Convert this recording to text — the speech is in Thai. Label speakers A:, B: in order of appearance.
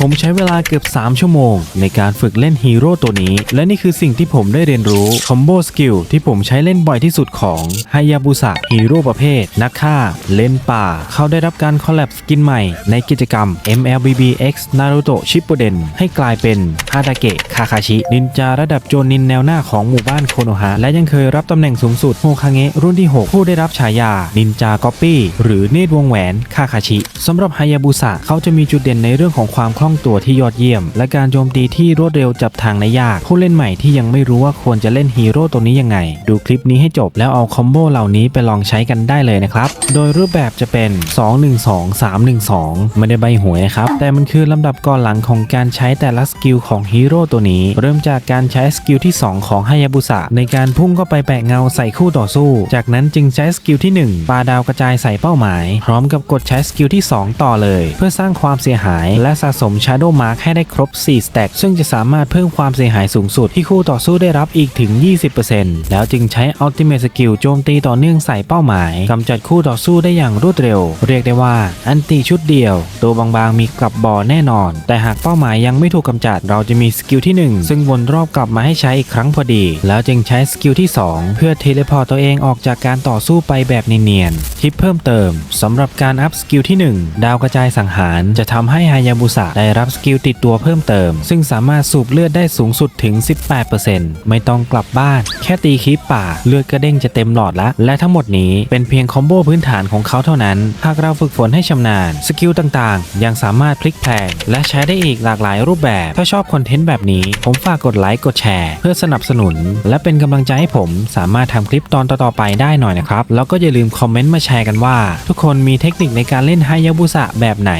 A: ผมใช้เวลาเกือบ 3 ชั่วโมง ในการฝึกเล่นฮีโร่ตัวนี้ และนี่คือสิ่งที่ผมได้เรียนรู้คอมโบสกิลที่ผมใช้เล่นบ่อยที่สุดของฮายาบุสะฮีโร่ประเภท นักฆ่า เล่นป่า เขาได้รับการคอลแลบสกินใหม่ ในกิจกรรม MLBB X Naruto Shippuden ให้กลายเป็นฮาดาเกะคาคาชิ นินจาระดับโจนินแนวหน้าของหมู่บ้านโคโนฮะ และยังเคยรับตำแหน่งสูงสุดโฮคาเงะรุ่นที่ 6 ผู้ได้รับฉายานินจากอปปี้หรือเนตรวงแหวนคาคาชิสำหรับฮายาบุสะเขาจะมีจุดเด่นในเรื่องของความคล่องตัวที่ยอดเยี่ยม และการโจมตีที่รวดเร็วจับทางได้ยาก ผู้เล่นใหม่ที่ยังไม่รู้ว่าควรจะเล่นฮีโร่ตัวนี้ยังไง ดูคลิปนี้ให้จบแล้วเอาคอมโบเหล่านี้ไปลองใช้กันได้เลยนะครับ โดยรูปแบบจะเป็น 2-1-2 3-1-2 ไม่ได้ใบหวยนะครับ แต่มันคือลำดับก่อนหลังของการใช้แต่ละสกิลของฮีโร่ตัวนี้ เริ่มจากการใช้สกิลที่ 2 ของฮายาบุสะในการพุ่งเข้าไปแปะเงาใส่คู่ต่อสู้ จากนั้นจึงใช้สกิลที่ 1 ปาดาวกระจายใส่เป้าหมาย พร้อมกับกดใช้สกิลที่ 2 ต่อเลย เพื่อสร้างความเสียหายและสะสม Shadow Mark ให้ได้ครบ4สแต็กซึ่งจะสามารถเพิ่มความเสียหายสูงสุดที่คู่ต่อสู้ได้รับอีกถึง 20%แล้วจึงใช้ Ultimate Skill โจมตีต่อเนื่องใส่เป้าหมายกำจัดคู่ต่อสู้ได้อย่างรวดเร็ว เรียกได้ว่าอันตีชุดเดียว ตัวบางๆมีกลับบอแน่นอน แต่หากเป้าหมายยังไม่ถูกกำจัดเราจะมีสกิลที่ 1 ซึ่งวนรอบกลับมาให้ใช้อีกครั้งพอดี แล้วจึงใช้สกิลที่ 2 เพื่อเทเลพอร์ตตัวเองออกจากการต่อสู้ไปแบบเนียนๆทิปเพิ่มเติมสำหรับการอัพสกิลที่ 1 ดาวกระจายสังหารจะทำให้ฮายาบุสะได้รับสกิลติดตัวเพิ่มเติม ซึ่งสามารถสูบเลือดได้สูงสุดถึง 18%ไม่ต้องกลับบ้าน แค่ตีคลิปป่า เลือดกระเด้งจะเต็มหลอดละ และทั้งหมดนี้เป็นเพียงคอมโบพื้นฐานของเขาเท่านั้น หากเราฝึกฝนให้ชำนาญ สกิลต่างๆ ยังสามารถพลิกแพลงและใช้ได้อีกหลากหลายรูปแบบ ถ้าชอบคอนเทนต์แบบนี้ ผมฝากกดไลค์กดแชร์ เพื่อสนับสนุน และเป็นกำลังใจให้ผมสามารถทำคลิปตอนต่อๆไปได้หน่อยนะครับ แล้วก็อย่าลืมคอมเมนต์มาแชร์กันว่า ทุกคนมีเทคนิคในการเล่นไฮยาบุสะแบบไหน